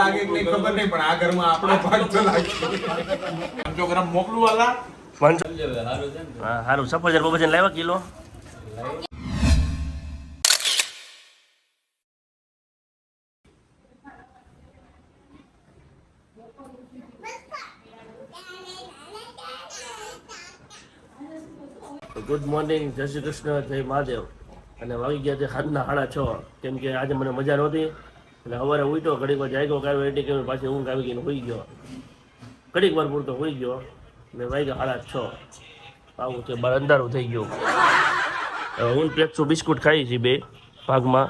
લાગે કે નહીં ખબર નહીં પણ આ ઘરમાં આપણો ભાગ તો લાગે. પાંચસો ગ્રામ મોકલું વાલા પાંચસો સારું સફરજન બફરજન લાવ્યા કિલો? ગુડ મોર્નિંગ જય શ્રી કૃષ્ણ જય મહાદેવ. અને વાગી ગયા છે સાંજના સાડા છ. કેમ કે આજે મને મજા નહોતી. એટલે સવારે ઉઠ્યો ઘડીક વાર જાગ્યો કાંઈ એટી કે પાછી ઊંઘ આવી ગઈને હોઈ ગયો. ઘડીક વાર પૂરતો હોઈ ગયો ને વાગ્યા સાડા છ. આવું છે બાર અંધારું થઈ ગયું. હું પ્લેક્સો બિસ્કુટ ખાઈ છે બે ભાગમાં.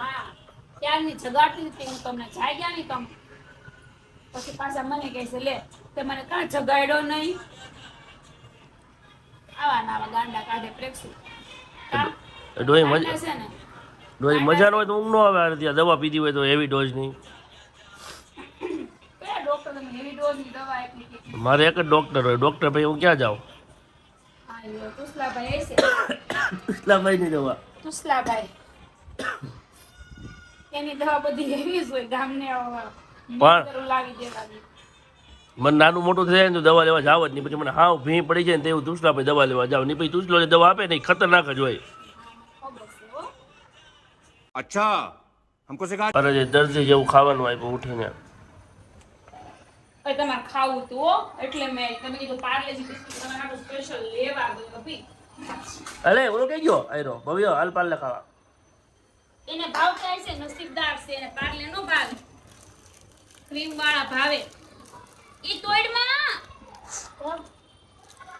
ત્યારની જગાડતી હતી હું તમને જાગ્યા નહીં તમ પછી પાછા મને કહે છે લે તે મને કાં જગાડ્યો નહીં. આવા ને ગાંડા કાઢે પ્રેક્ષુ કાં? મજા છે ને. ડોહી મજા ન હોય તો ઊંઘ ન આવે આ ત્યાં દવા પીધી હોય તો હેવી ડોઝની હતી મારે એક જ ડૉક્ટર હોય. ડૉક્ટર ભાઈ હું ક્યાં જાઉં? તુસલાભાઈ ની દવા. તુસલાભાઈ. એની દવા બધી હેવી જ હોય ગામને પણ- લાવી દેવાની. મને નાનું મોટું થઈ જાય ને દવા લેવા જાવ જ નહીં. પછી મને હાવ ભી પડી જાય ને તેવું તુસલા ભાઈ દવા લેવા જાવ. નહીં પછી તુસલો દવા આપે ને એ ખતરનાક જ હોય. અચ્છા હમકો સિખા અરે જે દર્દી જેવું ખાવાનું આપ્યું ઉઠીને હવે તમારે ખાવું તો એટલે મેં તમે કીધું પાર્લેજી બિસ્કિટ તમારે આટલું સ્પેશિયલ લેવા ગયો ભી અરે ઓલો કઈ ગયો? આયરો ભવ્ય હાલ પાર્લે ખાવા. એને ભાવ થાય છે નસીબદાર છે એને પાર્લે નો ભાવ. ક્રીમ વાળા ભાવે. ઈ તોડમાં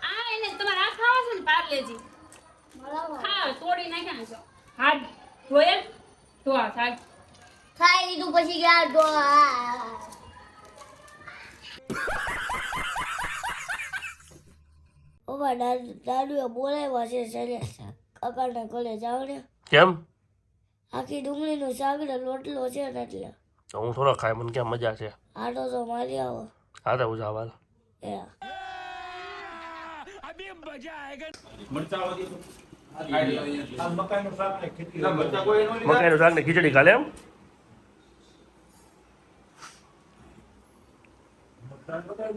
આ એને તમારે આ ખાવા છે ને પાર્લેજી? હા તોડી નાખ્યા છો જો. હાથ ધોયે આ થાય ખાઈ લીધું પછી ગયા તો ઓવા દાદુએ બોલાવ્યા છે સરે કાકાને ઘરે જાવ ને કેમ? આખી ડુંગળીનું શાક ને લોટલો છે ને એટલે. તો હું થોડો ખાય મને ક્યાં મજા છે? આટો તો મારી આવો. હા તો એ. મકાઈનું શાક ને ખીચડી ખાલે એમ?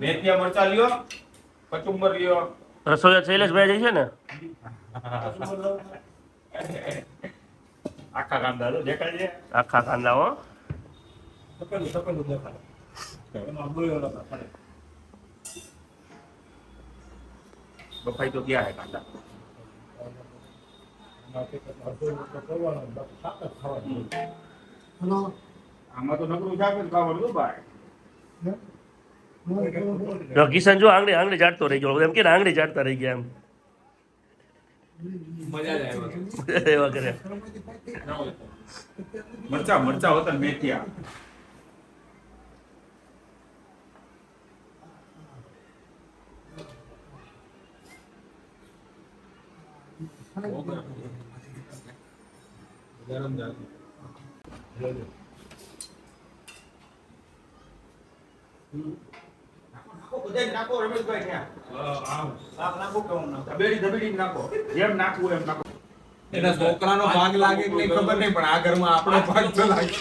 મેથિયા મરચા લ્યો કચુંબર લ્યો. રસોઈયા શૈલેષભાઈ જઈ છે ને? આખા કાંદા તો દેખાય છે? આખા કાંદા હો. બફાઈ તો ગયા હે કાંદા. ભાઈ કિશન જો આંગળી આંગળી જાડતો રહી ગયો. એમ કે આંગળી જાડતા રહી ગયા એમ. મજા એવા કરે. મરચા મરચા હોતા મેથિયા. જેમ નાખવું એમ નાખો એના છોકરાનો ભાગ લાગે કે નહીં ખબર નહીં પણ આ ઘરમાં આપણો ભાગ તો લાગે.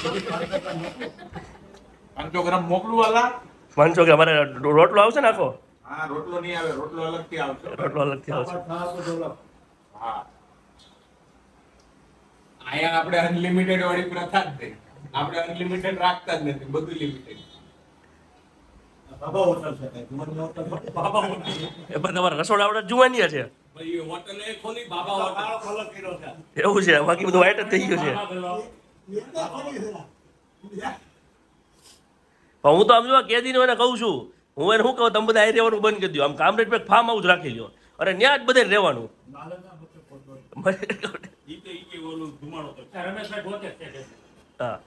પાંચસો ગ્રામ મોકલું વાલા કે અમારે રોટલો આવશે ને આખો? હા રોટલો નહીં આવે રોટલો અલગથી આવશે. રોટલો અલગથી આવશે. હા. અહીંયા આપણે અનલિમિટેડ વાળી પ્રથા જ નહીં. આપણે અનલિમિટેડ રાખતા જ નથી બધું લિમિટેડ રસોડા આવડે જુવાનિયા છે. એવું છે બાકી બધું વાઈટ જ થઈ ગયું છે. હું તો આમ જો કેદી એને કહું છું. હું એને શું કહું તમે બધા આઈ રહેવાનું બંધ કરી દો. આમ કામરેજ પર ફાર્મ હાઉસ રાખી લ્યો. અને ત્યાં જ બધે રહેવાનું. હા.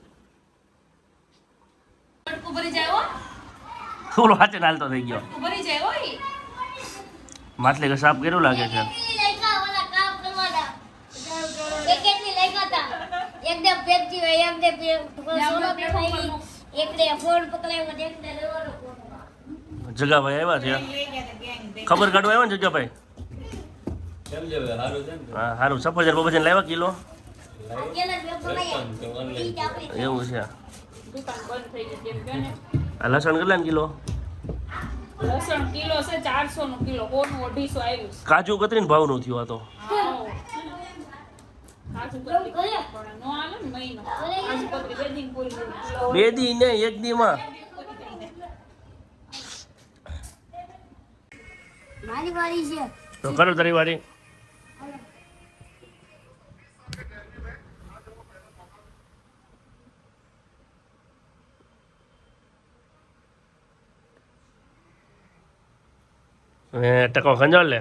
થોડો હાચે થઈ ગયો. માછલી કે સાપ કેવું લાગે છે. ઓલા જગાભાઈ આવ્યા છે. ખબર કાઢવા આવ્યો ને જગાભાઈ હા સારું સફરજન બફરજન લાવ્યા કિલો? એવું છે. આ લસણ કેટલા કિલો? કાજુ કતરી ભાવનું થયું આ તો. બે દી ને એક દી માં મારી વારી છે. તો કરો તારી વારી. ટકો ખંજો લે.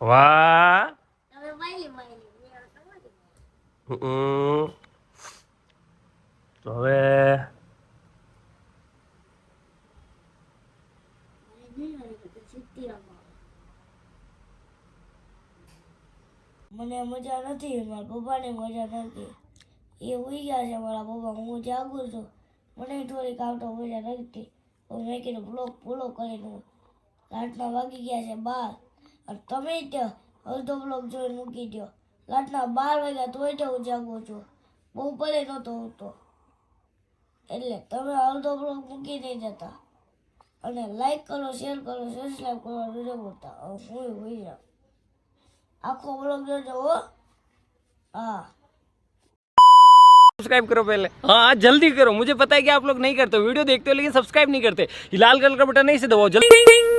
વાહ. તો હવે મને મજા નથી, મારા પપ્પાને મજા નથી. એ ઉઈ ગયા છે મારા પપ્પા, હું જાગું છું. મને થોડીક આવતો મજા નથી. તો મેં કીધું, બ્લોક પૂરો કરીને રાતના વાગી ગયા છે બાર. અને તમે ત્યાં અડધો બ્લોક જોઈને મૂકી દો રાતના બાર વાગ્યા તોય તો હું જાગું છું. બહુ પડે નહોતો હોતો. એટલે તમે અડધો બ્લોક મૂકી નહીં જતા. અને લાઈક કરો શેર કરો સબસ્ક્રાઈબ કરો વિડીયો બોલતા હું હોઈ જાઉં આખો બ્લોગ જોજો હો હા सब्सक्राइब करो पहले हाँ जल्दी करो मुझे पता है कि आप लोग नहीं करते वीडियो देखते हो लेकिन सब्सक्राइब नहीं करते ये लाल कलर का बटन नहीं से दबाओ जल्दी